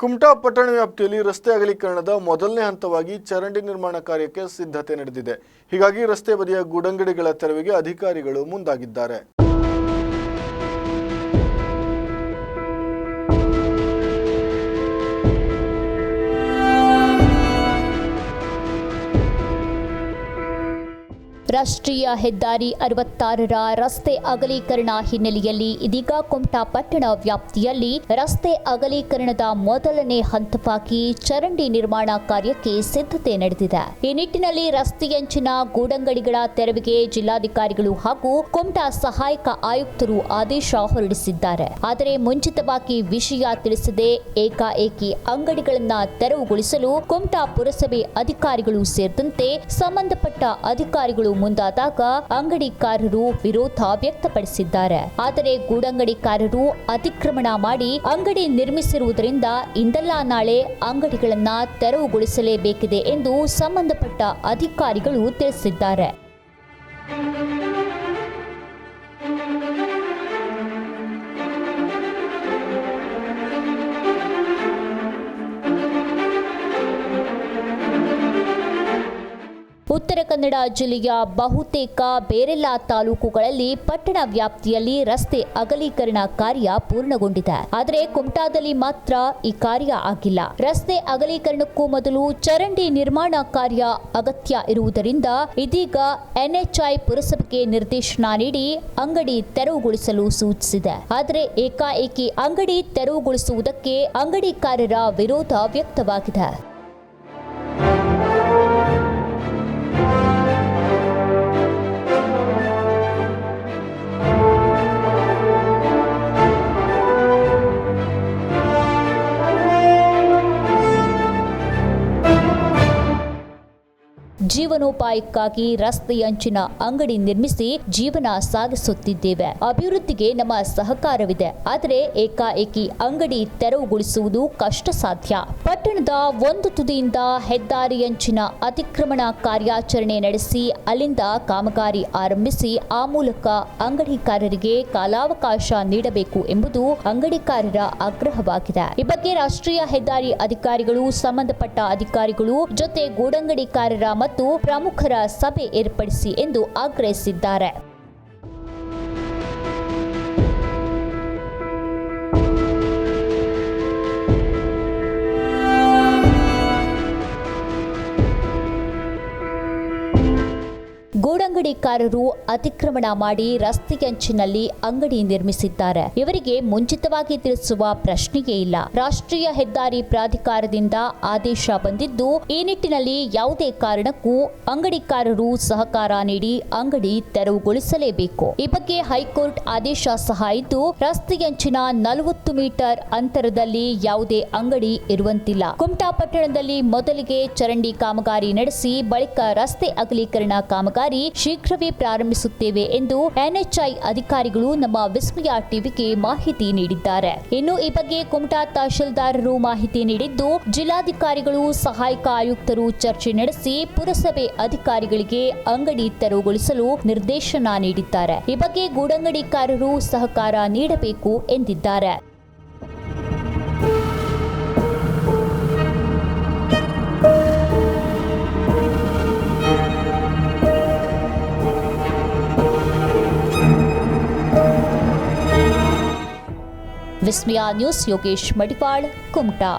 ಕುಮಟಾ ಪಟ್ಟಣ ವ್ಯಾಪ್ತಿಯಲ್ಲಿ ರಸ್ತೆ ಅಗಲೀಕರಣದ ಮೊದಲನೇ ಹಂತವಾಗಿ ಚರಂಡಿ ನಿರ್ಮಾಣ ಕಾರ್ಯಕ್ಕೆ ಸಿದ್ಧತೆ ನಡೆದಿದೆ. ಹೀಗಾಗಿ ರಸ್ತೆ ಬದಿಯ ಗೂಡಂಗಡಿಗಳ ತೆರವಿಗೆ ಅಧಿಕಾರಿಗಳು ಮುಂದಾಗಿದ್ದಾರೆ. ರಾಷ್ಟ್ರೀಯ ಹೆದ್ದಾರಿ ಅರವತ್ತಾರರ ರಸ್ತೆ ಅಗಲೀಕರಣ ಹಿನ್ನೆಲೆಯಲ್ಲಿ ಇದೀಗ ಕುಮಟಾ ಪಟ್ಟಣ ವ್ಯಾಪ್ತಿಯಲ್ಲಿ ರಸ್ತೆ ಅಗಲೀಕರಣದ ಮೊದಲನೇ ಹಂತವಾಗಿ ಚರಂಡಿ ನಿರ್ಮಾಣ ಕಾರ್ಯಕ್ಕೆ ಸಿದ್ಧತೆ ನಡೆದಿದೆ. ಈ ನಿಟ್ಟಿನಲ್ಲಿ ರಸ್ತೆಯಂಚಿನ ಗೂಡಂಗಡಿಗಳ ತೆರವಿಗೆ ಜಿಲ್ಲಾಧಿಕಾರಿಗಳು ಹಾಗೂ ಕುಮಟಾ ಸಹಾಯಕ ಆಯುಕ್ತರು ಆದೇಶ ಹೊರಡಿಸಿದ್ದಾರೆ. ಆದರೆ ಮುಂಚಿತವಾಗಿ ವಿಷಯ ತಿಳಿಸದೆ ಏಕಾಏಕಿ ಅಂಗಡಿಗಳನ್ನ ತೆರವುಗೊಳಿಸಲು ಕುಮಟಾ ಪುರಸಭೆ ಅಧಿಕಾರಿಗಳು ಸೇರಿದಂತೆ ಸಂಬಂಧಪಟ್ಟ ಅಧಿಕಾರಿಗಳು ಮುಂದಾದಾಗ ಅಂಗಡಿಕಾರರು ವಿರೋಧ ವ್ಯಕ್ತಪಡಿಸಿದ್ದಾರೆ. ಆದರೆ ಗೂಡಂಗಡಿಕಾರರು ಅತಿಕ್ರಮಣ ಮಾಡಿ ಅಂಗಡಿ ನಿರ್ಮಿಸಿರುವುದರಿಂದ ಇಂದಲ್ಲ ನಾಳೆ ಅಂಗಡಿಗಳನ್ನ ತೆರವುಗೊಳಿಸಲೇಬೇಕಿದೆ ಎಂದು ಸಂಬಂಧಪಟ್ಟ ಅಧಿಕಾರಿಗಳು ತಿಳಿಸಿದ್ದಾರೆ. ಉತ್ತರ ಕನ್ನಡ ಜಿಲ್ಲೆಯ ಬಹುತೇಕ ಬೇರೆಲ್ಲ ತಾಲೂಕುಗಳಲ್ಲಿ ಪಟ್ಟಣ ವ್ಯಾಪ್ತಿಯಲ್ಲಿ ರಸ್ತೆ ಅಗಲೀಕರಣ ಕಾರ್ಯ ಪೂರ್ಣಗೊಂಡಿದೆ. ಆದರೆ ಕುಮಟಾದಲ್ಲಿ ಮಾತ್ರ ಈ ಕಾರ್ಯ ಆಗಿಲ್ಲ. ರಸ್ತೆ ಅಗಲೀಕರಣಕ್ಕೂ ಮೊದಲು ಚರಂಡಿ ನಿರ್ಮಾಣ ಕಾರ್ಯ ಅಗತ್ಯ ಇರುವುದರಿಂದ ಇದೀಗ ಎನ್ಎಚ್ಐ ಪುರಸಭೆಗೆ ನಿರ್ದೇಶನ ನೀಡಿ ಅಂಗಡಿ ತೆರವುಗೊಳಿಸಲು ಸೂಚಿಸಿದೆ. ಆದರೆ ಏಕಾಏಕಿ ಅಂಗಡಿ ತೆರವುಗೊಳಿಸುವುದಕ್ಕೆ ಅಂಗಡಿಕಾರರ ವಿರೋಧ ವ್ಯಕ್ತವಾಗಿದೆ. ಜೀವನೋಪಾಯಕ್ಕಾಗಿ ರಸ್ತೆಯಂಚಿನ ಅಂಗಡಿ ನಿರ್ಮಿಸಿ ಜೀವನ ಸಾಗಿಸುತ್ತಿದ್ದೇವೆ. ಅಭಿವೃದ್ಧಿಗೆ ನಮ್ಮ ಸಹಕಾರವಿದೆ. ಆದರೆ ಏಕಾಏಕಿ ಅಂಗಡಿ ತೆರವುಗೊಳಿಸುವುದು ಕಷ್ಟ ಸಾಧ್ಯ ಪಟ್ಟಣದ ಒಂದು ತುದಿಯಿಂದ ಹೆದ್ದಾರಿಯಂಚಿನ ಅತಿಕ್ರಮಣ ಕಾರ್ಯಾಚರಣೆ ನಡೆಸಿ ಅಲ್ಲಿಂದ ಕಾಮಗಾರಿ ಆರಂಭಿಸಿ ಆ ಮೂಲಕ ಅಂಗಡಿಕಾರರಿಗೆ ಕಾಲಾವಕಾಶ ನೀಡಬೇಕು ಎಂಬುದು ಅಂಗಡಿಕಾರರ ಆಗ್ರಹವಾಗಿದೆ. ಈ ಬಗ್ಗೆ ರಾಷ್ಟ್ರೀಯ ಹೆದ್ದಾರಿ ಅಧಿಕಾರಿಗಳು, ಸಂಬಂಧಪಟ್ಟ ಅಧಿಕಾರಿಗಳು ಜೊತೆ ಗೂಡಂಗಡಿಕಾರರ ಮತ್ತು ಪ್ರಮುಖರ ಸಭೆ ಏರ್ಪಡಿಸಿ ಎಂದು ಆಗ್ರಹಿಸಿದ್ದಾರೆ. ಗೂಡಂಗಡಿಕಾರರು ಅತಿಕ್ರಮಣ ಮಾಡಿ ರಸ್ತೆಯಂಚಿನಲ್ಲಿ ಅಂಗಡಿ ನಿರ್ಮಿಸಿದ್ದಾರೆ. ಇವರಿಗೆ ಮುಂಚಿತವಾಗಿ ತಿಳಿಸುವ ಪ್ರಶ್ನೆಯೇ ಇಲ್ಲ. ರಾಷ್ಟ್ರೀಯ ಹೆದ್ದಾರಿ ಪ್ರಾಧಿಕಾರದಿಂದ ಆದೇಶ ಬಂದಿದ್ದು, ಈ ನಿಟ್ಟಿನಲ್ಲಿ ಯಾವುದೇ ಕಾರಣಕ್ಕೂ ಅಂಗಡಿಕಾರರು ಸಹಕಾರ ನೀಡಿ ಅಂಗಡಿ ತೆರವುಗೊಳಿಸಲೇಬೇಕು. ಈ ಬಗ್ಗೆ ಹೈಕೋರ್ಟ್ ಆದೇಶ ಸಹ ಇದ್ದು ರಸ್ತೆಯಂಚಿನ ನಲವತ್ತು ಮೀಟರ್ ಅಂತರದಲ್ಲಿ ಯಾವುದೇ ಅಂಗಡಿ ಇರುವಂತಿಲ್ಲ. ಕುಮಟಾ ಪಟ್ಟಣದಲ್ಲಿ ಮೊದಲಿಗೆ ಚರಂಡಿ ಕಾಮಗಾರಿ ನಡೆಸಿ, ಬಳಿಕ ರಸ್ತೆ ಅಗಲೀಕರಣ ಕಾಮಗಾರಿ ಶೀಘ್ರವೇ ಪ್ರಾರಂಭಿಸುತ್ತೇವೆ ಎಂದು ಎನ್ಎಚ್ಐ ಅಧಿಕಾರಿಗಳು ನಮ್ಮ ವಿಸ್ಮಯ ಟಿವಿಗೆ ಮಾಹಿತಿ ನೀಡಿದ್ದಾರೆ. ಇನ್ನು ಈ ಬಗ್ಗೆ ಕುಮಟಾ ತಹಶೀಲ್ದಾರರು ಮಾಹಿತಿ ನೀಡಿದ್ದು, ಜಿಲ್ಲಾಧಿಕಾರಿಗಳು, ಸಹಾಯಕ ಆಯುಕ್ತರು ಚರ್ಚೆ ನಡೆಸಿ ಪುರಸಭೆ ಅಧಿಕಾರಿಗಳಿಗೆ ಅಂಗಡಿ ತೆರವುಗೊಳಿಸಲು ನಿರ್ದೇಶನ ನೀಡಿದ್ದಾರೆ. ಈ ಬಗ್ಗೆ ಗೂಡಂಗಡಿಕಾರರು ಸಹಕಾರ ನೀಡಬೇಕು ಎಂದಿದ್ದಾರೆ. ವಿಸ್ಮಯ ನ್ಯೂಸ್ ಯೋಗೇಶ್ ಮಡಿವಾಳ್ ಕುಮಟಾ